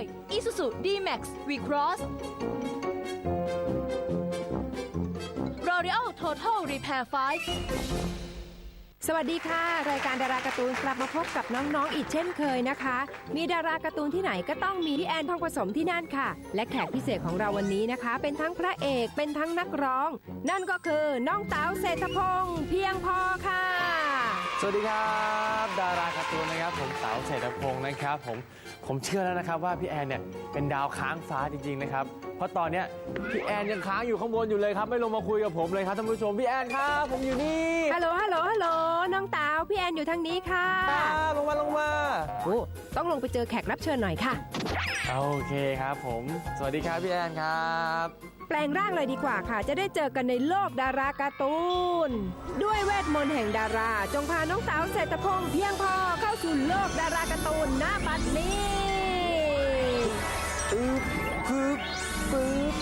ย Isuzu D-Max V-Cross L'Oreal Total Repair 5สวัสดีค่ะ รายการดาราการ์ตูนกลับมาพบกับน้องๆอีกเช่นเคยนะคะ มีดาราการ์ตูนที่ไหนก็ต้องมีพี่แอนทองผสมที่นั่นค่ะ และแขกพิเศษของเราวันนี้นะคะ เป็นทั้งพระเอกเป็นทั้งนักร้อง นั่นก็คือน้องเต๋าเศรษฐพงษ์เพียงพอค่ะ สวัสดีครับ ดาราการ์ตูนนะครับ ผมเต๋าเศรษฐพงศ์นะครับผม ผมเชื่อแล้วนะครับว่าพี่แอนเนี่ยเป็นดาวค้างฟ้าจริงๆนะครับ เพราะตอนเนี้ยพี่แอนยังค้างอยู่ข้างบนอยู่เลยครับ ไม่ลงมาคุยกับผมเลยครับท่านผู้ชมพี่แอนครับผมอยู่นี่ฮัลโหล ฮัลโหล ฮัลโหล น้องเต๋าพี่แอนอยู่ทางนี้ค่ะลงมาลงมาโอ้ต้องลงไปเจอแขกรับเชิญหน่อยค่ะ โอเคครับผม สวัสดีครับพี่แอนครับ แปลงร่างเลยดีกว่าค่ะ จะได้เจอกันในโลกดาราการ์ตูน ด้วยเวทมนต์แห่งดารา จงพาน้องเต๋าเศรษฐพงษ์เพียงพอเข้า สู่โลกดาราการ์ตูนหน้าบัดนี้ปึ๊บปึ๊บปึ๊บ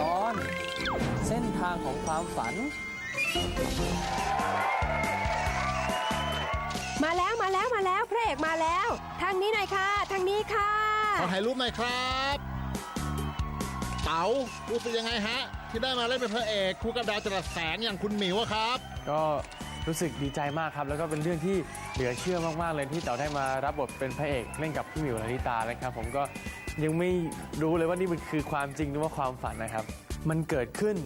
ตอน เส้นทางของความฝัน มาแล้วมาแล้วมาแล้วพระเอกมาแล้ว ทางนี้หน่อยค่ะ ทางนี้ค่ะ ขอถ่ายรูปหน่อยครับ เต๋ารู้สึกยังไงฮะ ที่ได้มาเล่นเป็นพระเอกคู่กับดาวจรัสแสงอย่างคุณหมิวอะครับ ก็ รู้สึกดีใจมากครับ แล้วก็เป็นเรื่องที่เหลือเชื่อมากๆเลยที่เต๋าได้มารับบทเป็นพระเอกเล่นกับพี่หมิวลลิตานะครับผมก็ยังไม่รู้เลยว่านี่มันคือความจริงหรือว่าความฝันนะครับ มันเกิดขึ้น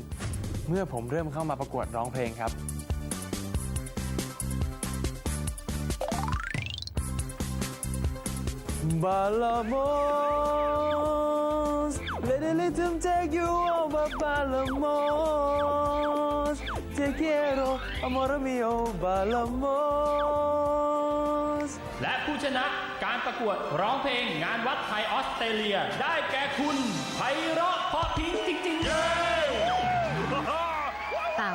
เมื่อผมเริ่มเข้ามาประกวดร้องเพลงครับ Balamos Let the rhythm take you over Balamos quiero amor mío Balamos และผู้ชนะการประกวดร้องเพลงงานวัดไทยออสเตรเลีย ได้แก่คุณไพเราะเพราะพริ้งจริงๆเย้เต๋า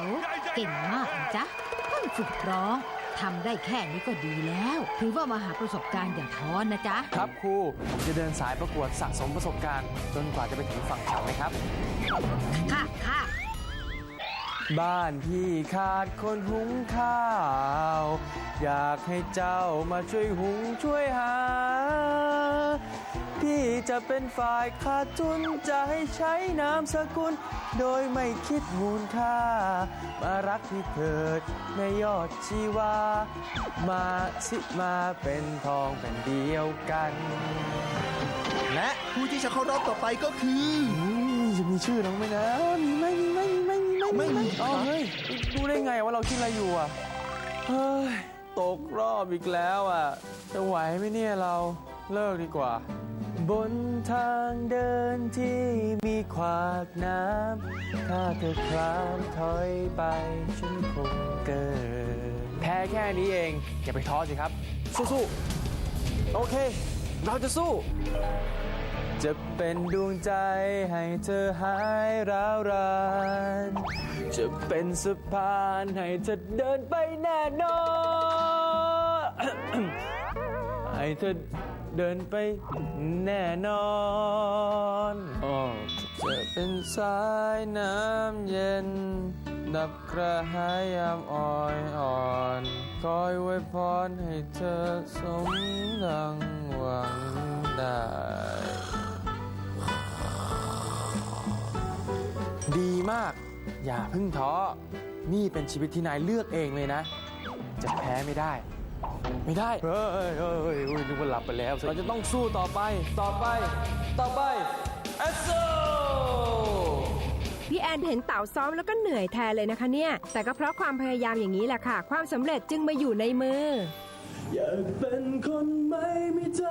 เก่งมากนะจ๊ะเพิ่งฝึกร้องทำได้แค่นี้ก็ดีแล้ว ถือว่ามาหาประสบการณ์อย่าท้อนะจ๊ะ ครับครูผมจะเดินสายประกวดสะสมประสบการณ์ จนกว่าจะไปถึงฝั่งฝันเลยครับ ค่ะค่ะ บ้านพี่ขาดคนหุงข้าว อยากให้เจ้ามาช่วยหุงช่วยหา พี่จะเป็นฝ่ายขาดทุนจะให้ใช้นามสกุล โดยไม่คิดมูลค่า มารักพี่เถิดแม่ยอดชีวา มาสิมาเป็นทองเป็นเดียวกัน และผู้ที่จะเข้ารอบต่อไปก็คืออืมจะมีชื่อน้องไหมนะมีไหมมีไหมมี ไหมมีไหมไม่มีอ๋อครับเฮ้ยรู้ได้ไงว่าเราคิดอะไรอยู่อะเฮ้ยตกรอบอีกแล้วอะ จะไหวไหมเนี่ยเราเลิกดีกว่า บนทางเดินที่มีขวากน้ำถ้าเธอคลานถอยไปฉันคงเกิดแพ้แค่นี้เอง อย่าไปท้อสิครับ สู้ๆโอเค เราจะสู้ จะเป็นดวงใจให้เธอหายร้าวราน จะเป็นสะพานให้เธอเดินไปแน่นอน ให้เธอเดินไปแน่นอนอจะเป็นสายน้ำเย็น ดับกระหายยามอ่อยอ่อน คอยไว้พรให้เธอสมดังหวัง มาก อย่าเพึ่งท้อ นี่เป็นชีวิตที่นายเลือกเองเลยนะ จะแพ้ไม่ได้ ไม่ได้ เฮ้ยเฮ้ยเฮ้ยเฮ้ยนึกว่าหลับไปแล้ว เราจะต้องสู้ต่อไป ต่อไป ต่อไปเอสโซ พี่แอนเห็นเต๋าซ้อมแล้วก็เหนื่อยแทนเลยนะคะเนี่ย แต่ก็เพราะความพยายามอย่างนี้แหละค่ะ ความสำเร็จจึงมาอยู่ในมือ อยากเป็นคนไม่มีใจ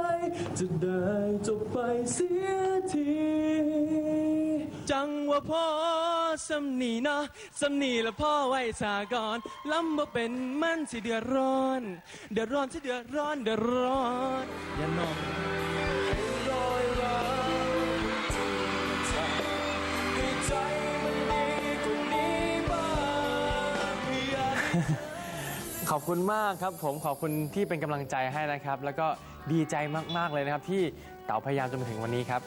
จะได้จบไปเสียที จังว่าพ่อ สำนีเนาะสำนีละพ่อไว้สากอนลำบ่เป็นมันสิเดือดร้อน เดือดร้อนสิเดือดร้อนเดือดร้อนอย่านอนให้รอยร้าวให้ใจมันดีกว่านี้บ้างอยาขอบคุณมากครับผมขอบคุณที่เป็นกำลังใจให้นะครับ แล้วก็ดีใจมากๆเลยนะครับที่ เต๋าพยายามจนมาถึงวันนี้ครับ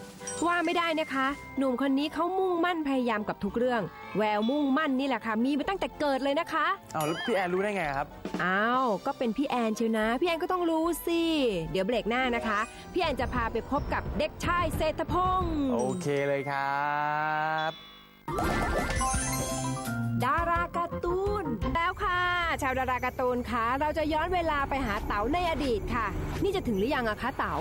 ว่าไม่ได้นะคะ หนุ่มคนนี้เขามุ่งมั่นพยายามกับทุกเรื่อง แววมุ่งมั่นนี่แหละค่ะ มีมาตั้งแต่เกิดเลยนะคะ เอาแล้วพี่แอนรู้ได้ไงครับ อ้าว ก็เป็นพี่แอนเชียวนะ พี่แอนก็ต้องรู้สิ เดี๋ยวเบรกหน้านะคะ พี่แอนจะพาไปพบกับเด็กชายเศรษฐพงศ์โอเคเลยครับ ดาราการ์ตูน แล้วค่ะ ชาวดาราการ์ตูนคะเราจะย้อนเวลาไปหาเต๋าในอดีตค่ะ นี่จะถึงหรือยังอะคะเต๋า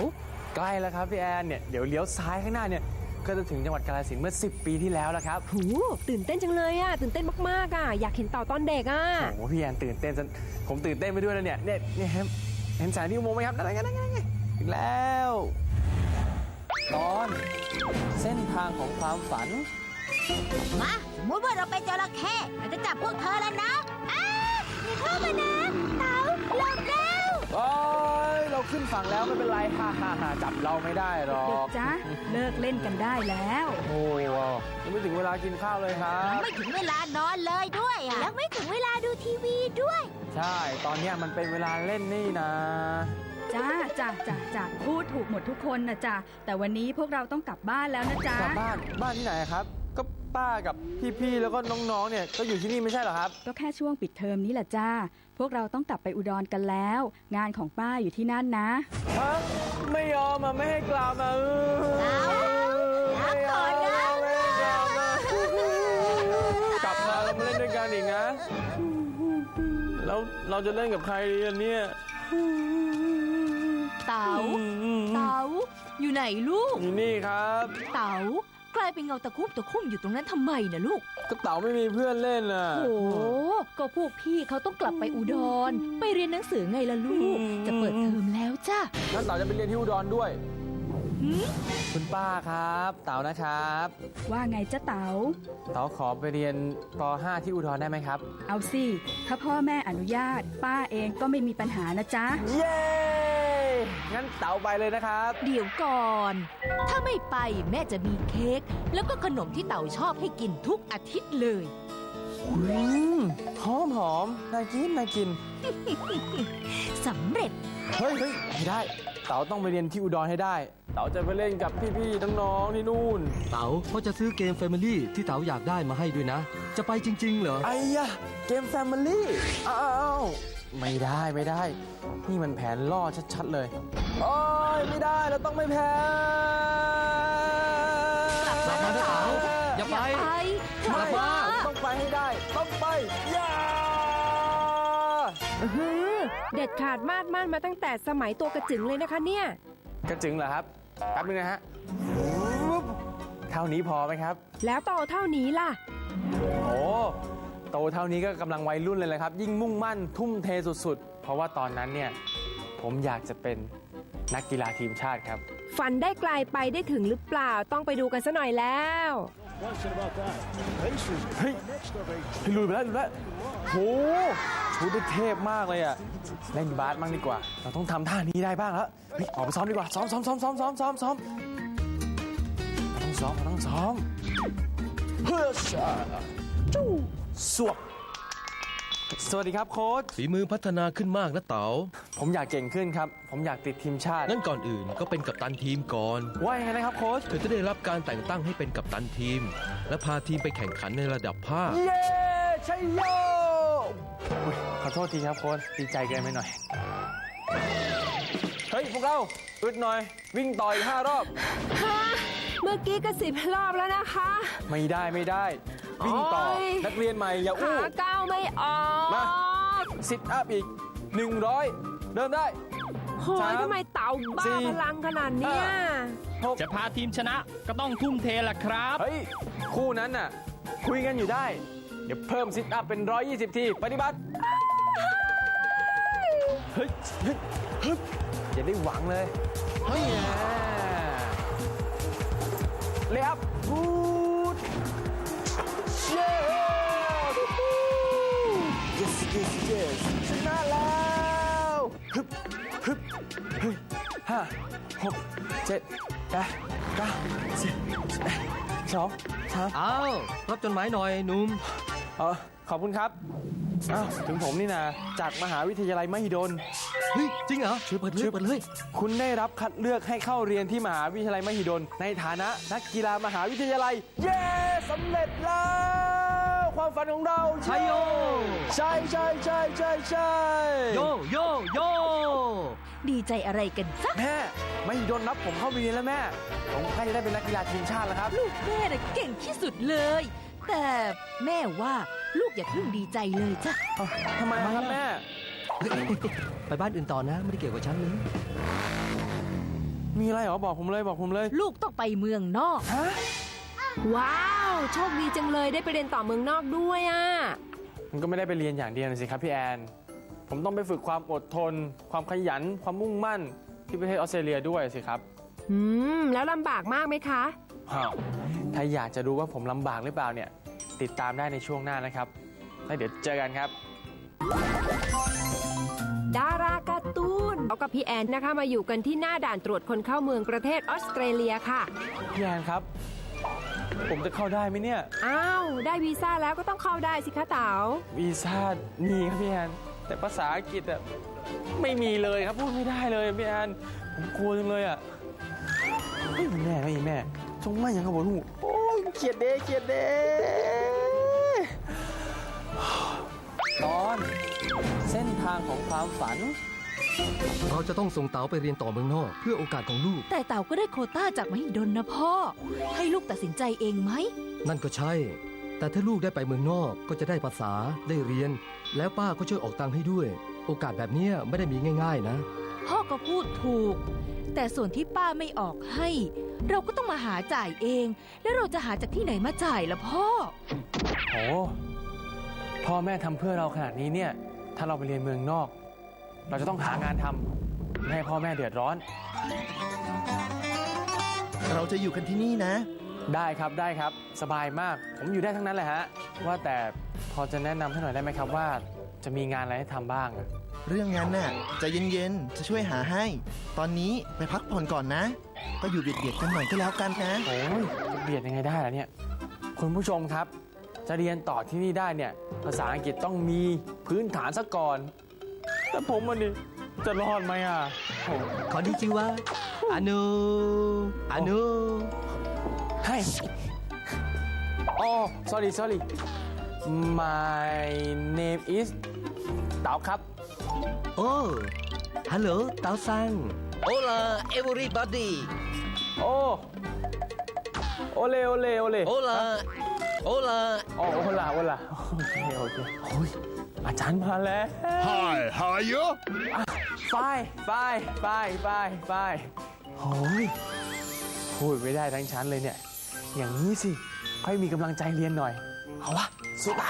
ใกล้แล้วครับพี่แอนเนี่ยเดี๋ยวเลี้ยวซ้ายข้างหน้าเนี่ยก็จะถึงจังหวัดกาฬสินธุ์เมื่อ 10 ปีที่แล้วแล้วครับหูตื่นเต้นจังเลยอะตื่นเต้นมากๆอะอยากเห็นเต่าตอนเด็กอะโอ้โหพี่แอนตื่นเต้นจนผมตื่นเต้นไปด้วยแล้วเนี่ยเนี่ยเนี่ยเห็นเห็นแสงที่อุโมงค์ไหมครับนั่นไงนั่นไงนั่นไงถึงแล้ว ตอนเส้นทางของความฝัน มาสมมติว่าเราเป็นจระเข้เราจะจับพวกเธอแล้วนะอ้าอย่าเข้ามานะเต๋าหลบแล้ว โอ้ย เราขึ้นฝั่งแล้วไม่เป็นไรฮ่าฮ่าฮ่าจับเราไม่ได้หรอเด็กกจ๊ะเลิกเล่นกันได้แล้ว โอ้ยยังไม่ถึงเวลากินข้าวเลยครับ ไม่ถึงเวลานอนเลยด้วยอะแล้วไม่ถึงเวลาดูทีวีด้วย ใช่ ตอนเนี้ยมันเป็นเวลาเล่นนี่นะ จ้าจ้าจ้าจ้าพูดถูกหมดทุกคนนะจ้าแต่วันนี้พวกเราต้องกลับบ้านแล้วนะจ๊ะกลับบ้าน บ้านที่ไหนครับก็ ป้ากับพี่ๆแล้วก็น้องๆเนี่ยก็อยู่ที่นี่ไม่ใช่เหรอครับ ก็แค่ช่วงปิดเทอมนี้แหละจ้า พวกเราต้องกลับไปอุดรกันแล้ว งานของป้าอยู่ที่นั่นนะ ฮะไม่ยอมอะไม่ให้กลับอะเออเอาเอาก่อนนะไม่ให้กลับอะกลับมาเรามาเล่นด้วยกันอีกนะ แล้วเราจะเล่นกับใครดีอะเนี่ยเต๋า อืมเต๋า อยู่ไหนลูก อยู่นี่ครับ เต๋า กลายเป็นเงาตะคุ่มตะคุ่มอยู่ตรงนั้นทำไมนะลูก ก็เต๋าไม่มีเพื่อนเล่นอะ โอ้ก็พวกพี่เขาต้องกลับไปอุดร ไปเรียนหนังสือไงล่ะลูกอืมจะเปิดเทอมแล้วจ้างั้นเต๋าจะไปเรียนที่อุดรด้วยคุณป้าครับ เต๋านะครับ ว่าไงจ้าเต๋า เต๋าขอไปเรียนป .5 ที่อุดรได้ไหมครับ เอาสิ ถ้าพ่อแม่อนุญาต ป้าเองก็ไม่มีปัญหานะจ๊ะ เย้ งั้นเต๋าไปเลยนะครับ เดี๋ยวก่อน ถ้าไม่ไปแม่จะมีเค้กแล้วก็ขนมที่เต๋าชอบให้กินทุกอาทิตย์เลยอืมหอมหอมน่ากินน่ากิน สำเร็จ เฮ้ยเฮ้ยไม่ได้ เต๋าต้องไปเรียนที่อุดรให้ได้ เต๋าจะไปเล่นกับพี่ๆน้องๆที่นู่น เต๋าเขาจะซื้อเกม Family ที่เต๋าอยากได้มาให้ด้วยนะ จะไปจริง ๆ เหรอ ไอ้ยะ เกมแฟมิลี่ อ้าว ไม่ได้ไม่ได้ นี่มันแผนล่อชัดๆเลย โอ้ยไม่ได้เราต้องไม่แพ้ กลับมากลับมาเถอะเต๋าอย่าไป ไปใช่ต้องไปให้ได้ ต้องไปย่าอื้อหือเด็ดขาดมาดมั่นมาตั้งแต่สมัยตัวกระจึงเลยนะคะเนี่ย กระจึงเหรอครับแป๊บนึงนะฮะปุ๊บเท่านี้พอไหมครับ แล้วโตเท่านี้ล่ะ โอ้โตเท่านี้ก็กำลังวัยรุ่นเลยแหละครับ ยิ่งมุ่งมั่นทุ่มเทสุดๆ เพราะว่าตอนนั้นเนี่ยผมอยากจะเป็นนักกีฬาทีมชาติครับ ฝันได้ไกลไปได้ถึงหรือเปล่าต้องไปดูกันซะหน่อยแล้ว เฮ้ยเฮ้ยลุยไปแล้วลุยไปแล้วโหชุดได้เทพมากเลยอะเล่นบาสบ้างดีกว่า เราต้องทำท่านี้ได้บ้างแล้วเฮ้ยออกไปซ้อมดีกว่าซ้อมซ้อมซ้อมซ้อมซ้อมซ้อมซ้อมเราต้องซ้อมเราต้องซ้อมเฮ้ยจู้ สวบสวัสดีครับโค้ชฝีมือพัฒนาขึ้นมากนะเต๋าผมอยากเก่งขึ้นครับ ผมอยากติดทีมชาติงั้นก่อนอื่นก็เป็นกัปตันทีมก่อนว่ายังไงนะครับโค้ชเธอจะได้รับการแต่งตั้งให้เป็นกัปตันทีม และพาทีมไปแข่งขันในระดับภาคเย้ชัยโยอุ๊ยขอโทษทีครับโค้ชดีใจเกินไปหน่อย เฮ้ย พวกเราอึดหน่อย วิ่งต่ออีกห้ารอบ ฮะเมื่อกี้ก็สิบรอบแล้วนะคะ ไม่ได้ไม่ได้ วิ่งต่อ โอ๊ย นักเรียนใหม่อย่าขาอู้ก้าวไม่ออกมาซิทอัพอีก 100 เริ่มได้โหสายมทำไมเต่าบ้าสี่พลังขนาดเนี้ยหกจะพาทีมชนะก็ต้องทุ่มเทล่ะครับ เฮ้ย คู่นั้นน่ะ คุยกันอยู่ได้ เดี๋ยวเพิ่มซิทอัพเป็น 120 ที ปฏิบัติ เฮ้ยเฮ้ยเฮ้ยอย่าได้หวังเลย เฮ้ยเลอัพ yes yes yes ชนะแล้วฮึบฮึบฮึบห้าหกเจ็ดแปดเก้าสิบสิบเอ็ดสองสามอ้าวรับจดหมายหน่อยหนุ่มเออขอบคุณครับอ้าวถึงผมนี่นะจากมหาวิทยาลัยมหิดล เฮ้ยจริงเหรอช่วยเปิดช่วยเปิดเลย คุณได้รับคัดเลือกให้เข้าเรียนที่มหาวิทยาลัยมหิดล ในฐานะนักกีฬามหาวิทยาลัย เย้สำเร็จแล้ว ความฝันของเราชัยโย ใช่ใช่ใช่ใช่ใช่โยโยโยดีใจอะไรกันสักแม่มหิดลรับผมเข้าไปเรียนแล้วแม่ผมใกล้จะได้เป็นนักกีฬาทีมชาติแล้วครับลูกแม่น่ะเก่งที่สุดเลย แต่แม่ว่าลูกอย่าเพิ่งดีใจเลยจ้ะเอ้าทำไมอะครับแม่ ไปบ้านอื่นต่อนะ ไม่ได้เกี่ยวกับฉันเลยมีอะไรเหรอบอกผมเลยบอกผมเลย ลูกต้องไปเมืองนอกฮะ ว้าว โชคดีจังเลยได้ไปเรียนต่อเมืองนอกด้วยอะมันก็ไม่ได้ไปเรียนอย่างเดียวนะสิครับพี่แอน ผมต้องไปฝึกความอดทน ความขยัน ความมุ่งมั่นที่ประเทศออสเตรเลียด้วยสิครับอืม แล้วลำบากมากไหมคะ อ้าวถ้าอยากจะรู้ว่าผมลำบากหรือเปล่าเนี่ย ติดตามได้ในช่วงหน้านะครับ แล้วเดี๋ยวเจอกันครับ ดาราการ์ตูนเขากับพี่แอนนะคะมาอยู่กันที่หน้าด่านตรวจคนเข้าเมืองประเทศออสเตรเลียค่ะ พี่แอนครับ ผมจะเข้าได้ไหมเนี่ย อ้าว ได้วีซ่าแล้วก็ต้องเข้าได้สิคะเต๋าวีซ่ามีครับพี่แอนแต่ภาษาอังกฤษอะไม่มีเลยครับพูดไม่ได้เลยพี่แอนผมกลัวจังเลยอะไม่มีแม่ไม่มีแม่จงไม่ยังกับผมหูโอ้ยเกลียดเด้เกลียดเด้ตอนเส้นทางของความฝัน เราจะต้องส่งเต๋าไปเรียนต่อเมืองนอก เพื่อโอกาสของลูก แต่เต่าก็ได้โควต้าจากมหิดลนะพ่อ ให้ลูกตัดสินใจเองไหม นั่นก็ใช่ แต่ถ้าลูกได้ไปเมืองนอกก็จะได้ภาษาได้เรียน แล้วป้าก็ช่วยออกตังค์ให้ด้วย โอกาสแบบเนี้ยไม่ได้มีง่าย ๆ นะ พ่อก็พูดถูก แต่ส่วนที่ป้าไม่ออกให้ เราก็ต้องมาหาจ่ายเอง แล้วเราจะหาจากที่ไหนมาจ่ายล่ะพ่อโอ้พ่อแม่ทำเพื่อเราขนาดนี้เนี่ย ถ้าเราไปเรียนเมืองนอก เราจะต้องหางานทำไม่ให้พ่อแม่เดือดร้อน เราจะอยู่กันที่นี่นะ ได้ครับได้ครับ สบายมาก ผมอยู่ได้ทั้งนั้นแหละฮะ ว่าแต่พอจะแนะนำให้หน่อยได้ไหมครับว่า จะมีงานอะไรให้ทำบ้างอะเรื่องนั้นน่ะใจะเย็นๆ จะช่วยหาให้ ตอนนี้ไปพักผ่อนก่อนนะ ก็อยู่เบียดๆกันหน่อยก็แล้วกันนะ โอ้ยจะเบียดยังไงได้ล่ะเนี่ย คุณผู้ชมครับ จะเรียนต่อที่นี่ได้เนี่ย ภาษาอังกฤษต้องมีพื้นฐานซะก่อน แต่ผมมันนี่จะรอดไหมอะโอ้ขอดีจิวะอนุอนุให้อ๋อ sorry sorry my name is เต๋าครับ โอ้ฮัลโหลเต๋าซัง Hola everybody โอ้โอเลโอเลโอเล Hola Hola อ๋อโอลาโอลาโอเคโอเคโอ้ยอาจารย์มาแล้ว Hi how are you ฝ้ายฝ้ายฝ้ายฝ้ายฝ้ายโอ้ยพูดไม่ได้ทั้งชั้นเลยเนี่ย อย่างนี้สิ ค่อยมีกำลังใจเรียนหน่อย เอาวะสุดไป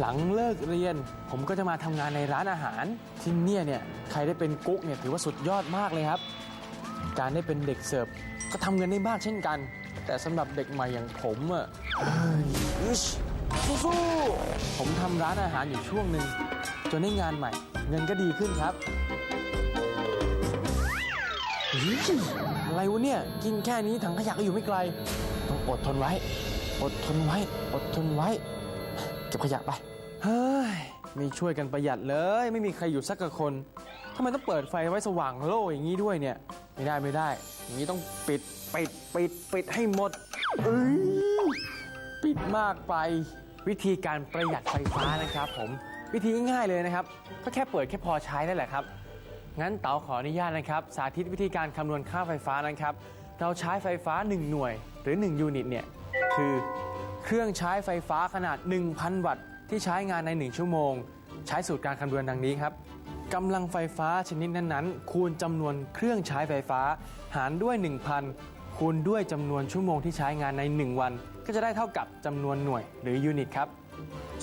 หลังเลิกเรียน ผมก็จะมาทำงานในร้านอาหาร ที่เนี่ยเนี่ย ใครได้เป็นกุ๊กเนี่ยถือว่าสุดยอดมากเลยครับ การได้เป็นเด็กเสิร์ฟก็ทำเงินได้มากเช่นกัน แต่สำหรับเด็กใหม่อย่างผมอะเฮ้ยอิช สู้ๆผมทำร้านอาหารอยู่ช่วงหนึ่งจนได้งานใหม่ เงินก็ดีขึ้นครับเฮ้ยอะไรวะเนี่ย กินแค่นี้ถังขยะก็อยู่ไม่ไกล ต้องอดทนไว้ อดทนไว้ อดทนไว้ เก็บขยะไป เฮ้ยไม่ช่วยกันประหยัดเลย ไม่มีใครอยู่สักกคนทำไมต้องเปิดไฟไว้สว่างโล่อย่างนี้ด้วยเนี่ย ไม่ได้ไม่ได้ อย่างนี้ต้องปิดปิดปิดปิดให้หมดเอ้ยปิดมากไป วิธีการประหยัดไฟฟ้านะครับผมวิธีง่ายๆเลยนะครับ ก็แค่เปิดแค่พอใช้นั่นแหละครับ งั้นเต๋าขออนุญาตนะครับ สาธิตวิธีการคำนวณค่าไฟฟ้านะครับ เราใช้ไฟฟ้า 1 หน่วย หรือ 1 ยูนิตเนี่ยคือเครื่องใช้ไฟฟ้าขนาด 1,000 วัตต์ ที่ใช้งานใน 1 ชั่วโมง ใช้สูตรการคำนวณดังนี้ครับกำลังไฟฟ้าชนิดนั้นๆ คูณจำนวนเครื่องใช้ไฟฟ้า หารด้วย 1,000 คูณด้วยจำนวนชั่วโมงที่ใช้งานใน 1 วัน ก็จะได้เท่ากับจำนวนหน่วยหรือยูนิตครับ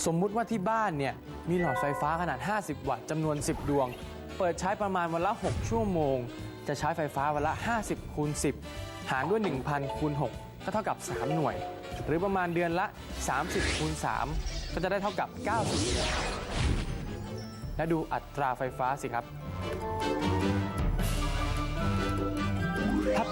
สมมุติว่าที่บ้านเนี่ยมีหลอดไฟฟ้าขนาด 50 วัตต์จำนวน 10 ดวง เปิดใช้ประมาณวันละ 6 ชั่วโมง จะใช้ไฟฟ้าวันละ 50คูณ10 หารด้วย 1,000คูณ6ก็เท่ากับ 3 หน่วย หรือประมาณเดือนละ 30คูณ3ก็จะได้เท่ากับ 90หน่ยและดูอัตราไฟฟ้าสิครับ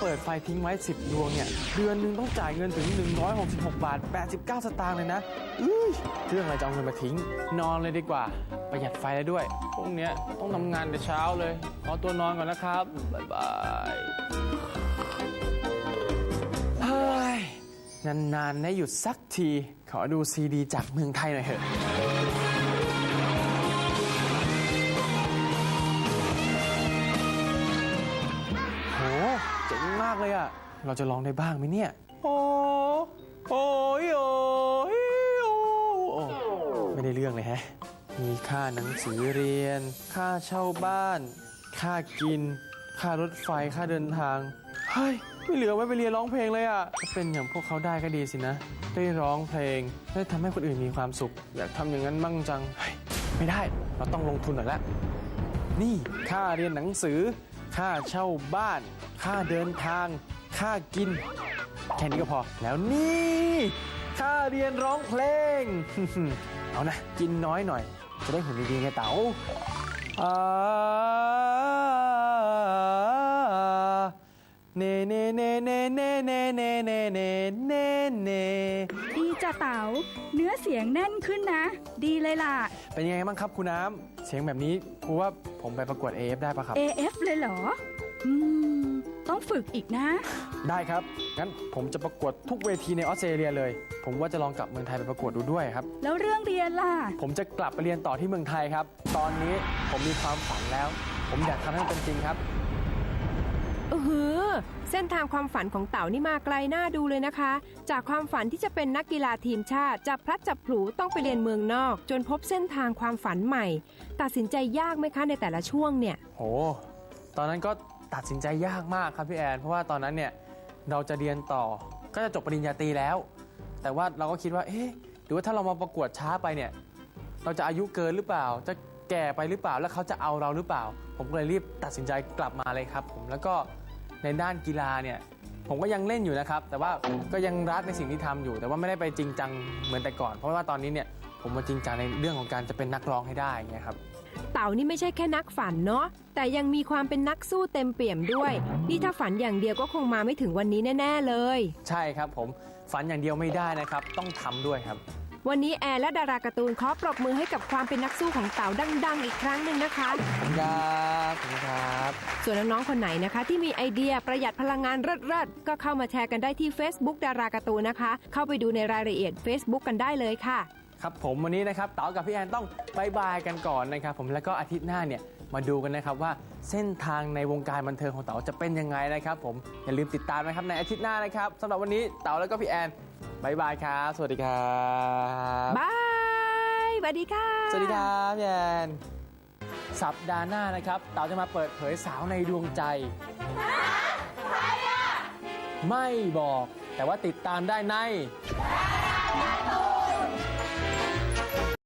เปิดไฟทิ้งไว้ 10 ดวงเนี่ย เดือนหนึงต้องจ่ายเงินถึง 166 บาท 89 สตางค์เลยนะอื้ยเรื่องอะไรจะเอาเงินมาทิ้ง นอนเลยดีกว่า ประหยัดไฟได้ด้วยพรุ่งเนี้ยต้องทำงานแต่เช้าเลย ขอตัวนอนก่อนนะครับ บ๊ายบายเฮ้ยนานๆได้หยุดสักที ขอดูซีดีจากเมืองไทยหน่อยเถอะากเลยอะเราจะลองได้บ้างไหมเนี่ย โอ้โอ้ยโอ้ยโอ้โอ้ไม่ได้เรื่องเลยแฮะ มีค่าหนังสือเรียน ค่าเช่าบ้าน ค่ากิน ค่ารถไฟ ค่าเดินทาง เฮ้ย ไม่เหลือไว้ไปเรียนร้องเพลงเลยอะถ้าเป็นอย่างพวกเขาได้ก็ดีสินะ ได้ร้องเพลง ได้ทำให้คนอื่นมีความสุข อยากทำอย่างนั้นบ้างจังเฮ้ยไม่ได้ เราต้องลงทุนหน่อยละ นี่ ค่าเรียนหนังสือ ค่าเช่าบ้าน ค่าเดินทาง ค่ากิน แค่นี้ก็พอ แล้วนี่ ค่าเรียนร้องเพลง เอานะ กินน้อยหน่อย จะได้หุ่นดีๆไงเต๋าอ่าเน่เน่เน่เน่เน่เน่เน่เน่เน่เน่ เน่ดีจ้ะเต๋าเนื้อเสียงแน่นขึ้นนะ ดีเลยล่ะ เป็นยังไงบ้างครับคุณน้ำเสียงแบบนี้ครูว่าผมไปประกวด AF ได้ปะครับ AF เลยเหรอ อืม ต้องฝึกอีกนะ ได้ครับ งั้นผมจะประกวดทุกเวทีในออสเตรเลียเลย ผมว่าจะลองกลับเมืองไทยไปประกวดดูด้วยครับ แล้วเรื่องเรียนล่ะ ผมจะกลับไปเรียนต่อที่เมืองไทยครับ ตอนนี้ผมมีความฝันแล้ว ผมอยากทำให้มันเป็นจริงครับ เออหือ เส้นทางความฝันของเต๋านี่มาไกลน่าดูเลยนะคะ จากความฝันที่จะเป็นนักกีฬาทีมชาติจับพลัดจับผลูต้องไปเรียนเมืองนอก จนพบเส้นทางความฝันใหม่ ตัดสินใจยากไหมคะในแต่ละช่วงเนี่ย โห ตอนนั้นก็ตัดสินใจยากมากครับพี่แอน เพราะว่าตอนนั้นเนี่ยเราจะเรียนต่อ ก็จะจบปริญญาตรีแล้ว แต่ว่าเราก็คิดว่า เอ๊ะ หรือว่าถ้าเรามาประกวดช้าไปเนี่ย เราจะอายุเกินหรือเปล่า จะแก่ไปหรือเปล่า แล้วเขาจะเอาเราหรือเปล่า ผมก็เลยรีบตัดสินใจกลับมาเลยครับ ผม แล้วก็ ในด้านกีฬาเนี่ยผมก็ยังเล่นอยู่นะครับ แต่ว่าก็ยังรักในสิ่งที่ทำอยู่ แต่ว่าไม่ได้ไปจริงจังเหมือนแต่ก่อน เพราะว่าตอนนี้เนี่ยผมมาจริงจังในเรื่องของการจะเป็นนักร้องให้ได้เงี้ยครับเต๋านี่ไม่ใช่แค่นักฝันเนาะแต่ยังมีความเป็นนักสู้เต็มเปี่ยมด้วย นี่ถ้าฝันอย่างเดียวก็คงมาไม่ถึงวันนี้แน่ ๆ เลย ใช่ครับผมฝันอย่างเดียวไม่ได้นะครับ ต้องทำด้วยครับ วันนี้แอร์และดาราการ์ตูนขอปรบมือให้กับความเป็นนักสู้ของเต๋าดัง ๆ อีกครั้งหนึ่งนะคะ ครับขอบคุณครับ ส่วนน้องๆคนไหนนะคะ ที่มีไอเดียประหยัดพลังงานเลิศๆก็เข้ามาแชร์กันได้ที่ Facebook ดาราการ์ตูนนะคะ เข้าไปดูในรายละเอียด Facebook กันได้เลยค่ะ ครับผมวันนี้นะครับเต๋ากับพี่แอนต้องบายบายกันก่อนนะครับผมแล้วก็อาทิตย์หน้าเนี่ยมาดูกันนะครับว่าเส้นทางในวงการบันเทิงของเต๋าจะเป็นยังไงนะครับผมอย่าลืมติดตามนะครับในอาทิตย์หน้านะครับสำหรับวันนี้เต๋าแล้วก็พี่แอน บายบายครับ สวัสดีครับบายสวัสดีค่ะ สวัสดีครับพี่แอนสัปดาห์หน้านะครับเต๋าจะมาเปิดเผยสาวในดวงใจไม่บอกแต่ว่าติดตามได้ใน